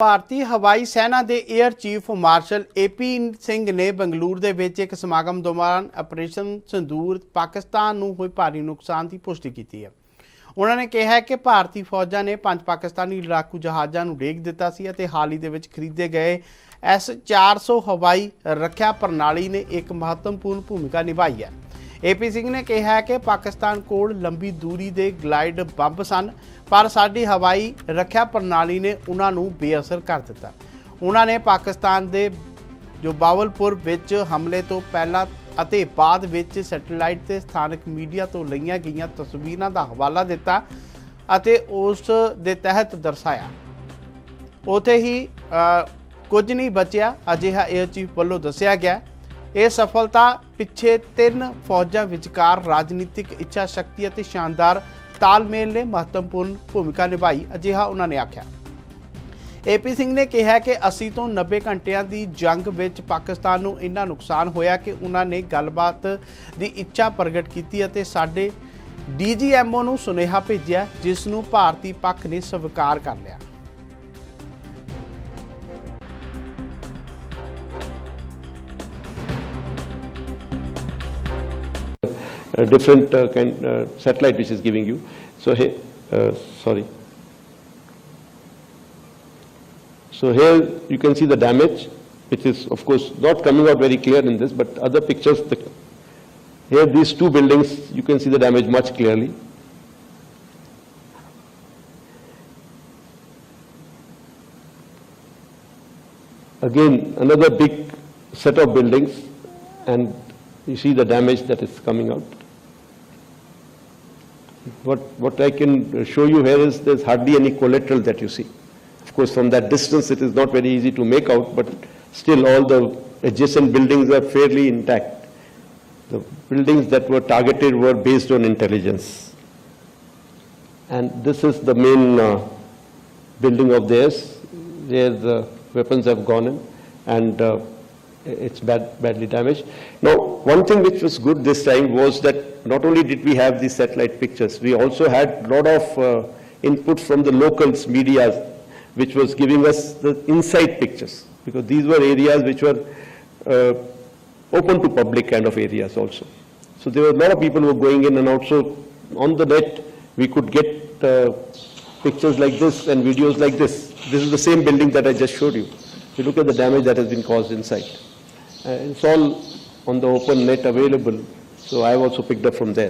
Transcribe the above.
ਭਾਰਤੀ ਹਵਾਈ ਸੈਨਾ ਦੇ air chief marshal A P Singh ਨੇ ਬੰਗਲੌਰ ਦੇ ਵਿੱਚ ਇੱਕ ਸਮਾਗਮ ਦੌਰਾਨ ਆਪਰੇਸ਼ਨ ਸੰਦੂਰ ਪਾਕਿਸਤਾਨ ਨੂੰ ਹੋਏ ਭਾਰੀ ਨੁਕਸਾਨ ਦੀ ਪੁਸ਼ਟੀ ਕੀਤੀ ਹੈ। ਉਹਨਾਂ ਨੇ ਕਿਹਾ ਕਿ ਭਾਰਤੀ ਫੌਜਾਂ ਨੇ ਪੰਜ ਪਾਕਿਸਤਾਨੀ ਲੜਾਕੂ ਜਹਾਜ਼ਾਂ ਨੂੰ ਡੇਗ ਦਿੱਤਾ ਸੀ ਅਤੇ ਹਾਲ ਹੀ ਦੇ ਵਿੱਚ ਖਰੀਦੇ ਗਏ ਐਸ 400 ਹਵਾਈ ਰੱਖਿਆ ਪ੍ਰਣਾਲੀ ਨੇ ਇੱਕ ਮਹੱਤਵਪੂਰਨ ਭੂਮਿਕਾ ਨਿਭਾਈ ਹੈ। ਏਪੀ ਸਿੰਘ ਨੇ ਕਿਹਾ ਕਿ ਪਾਕਿਸਤਾਨ ਕੋਲ ਲੰਬੀ ਦੂਰੀ ਦੇ ਗਲਾਈਡ ਬੰਬ ਸਨ ਪਰ ਸਾਡੀ ਹਵਾਈ ਰੱਖਿਆ ਪ੍ਰਣਾਲੀ ਨੇ ਉਹਨਾਂ ਨੂੰ ਬੇਅਸਰ ਕਰ ਦਿੱਤਾ। ਉਹਨਾਂ ਨੇ ਪਾਕਿਸਤਾਨ ਦੇ ਜੋ ਬਾਵਲਪੁਰ ਵਿੱਚ ਹਮਲੇ ਤੋਂ ਪਹਿਲਾਂ ਅਤੇ ਬਾਅਦ ਵਿੱਚ ਸੈਟੇਲਾਈਟ ਤੇ ਸਥਾਨਕ ਮੀਡੀਆ ਤੋਂ ਲਈਆਂ ਗਈਆਂ ਤਸਵੀਰਾਂ ਦਾ ਹਵਾਲਾ ਦਿੱਤਾ ਅਤੇ ਉਸ ਦੇ ਤਹਿਤ ਦਰਸਾਇਆ। ਉਥੇ ਹੀ ਅ, ਕੁਝ ਨਹੀਂ ਬਚਿਆ ਅਜਿਹਾ 에ਅਰ ਚੀਫ ਵੱਲੋਂ ਦੱਸਿਆ ਗਿਆ। ਇਹ ਸਫਲਤਾ ਪਿੱਛੇ ਤਿੰਨ ਫੌਜਾਂ ਵਿਚਕਾਰ ਰਾਜਨੀਤਿਕ ਇੱਛਾ ਸ਼ਕਤੀ ਅਤੇ ਸ਼ਾਨਦਾਰ ਤਾਲਮੇਲ ਨੇ ਮਹੱਤਵਪੂਰਨ ਭੂਮਿਕਾ ਨਿਭਾਈ, ਅਜਿਹਾ ਉਹਨਾਂ ਨੇ ਆਖਿਆ। ਏਪੀ ਸਿੰਘ ਨੇ ਕਿਹਾ ਕਿ 80 ਤੋਂ 90 ਘੰਟਿਆਂ ਦੀ ਜੰਗ ਵਿੱਚ ਪਾਕਿਸਤਾਨ ਨੂੰ ਇੰਨਾ ਨੁਕਸਾਨ ਹੋਇਆ ਕਿ ਉਹਨਾਂ ਨੇ ਗੱਲਬਾਤ ਦੀ ਇੱਛਾ ਪ੍ਰਗਟ ਕੀਤੀ ਅਤੇ ਸਾਡੇ ਡੀਜੀਐਮਓ ਨੂੰ ਸੁਨੇਹਾ ਭੇਜਿਆ, ਜਿਸ ਨੂੰ ਭਾਰਤੀ ਪੱਖ ਨੇ ਸਵੀਕਾਰ ਕਰ ਲਿਆ। Different uh, kind, uh, satellite which is giving you. So here, uh, sorry. So here you can see the damage, which is of course not coming out very clear in this, but other pictures, the, here these two buildings, you can see the damage much clearly. Again, another big set of buildings, and you see the damage that is coming out. What, what I can show you here is there's hardly any collateral that you see. Of course, from that distance, it is not very easy to make out, but still all the adjacent buildings are fairly intact. The buildings that were targeted were based on intelligence. And this is the main uh, building of theirs, where the weapons have gone in, and uh, it's bad, badly damaged. Now, one thing which was good this time was that not only did we have these satellite pictures, we also had a lot of uh, input from the locals, media, which was giving us the inside pictures, because these were areas which were uh, open to public kind of areas also. So there were a lot of people who were going in and out, so on the net, we could get uh, pictures like this and videos like this. This is the same building that I just showed you. You look at the damage that has been caused inside. Uh, It's all on the open net available, so I have also picked up from there.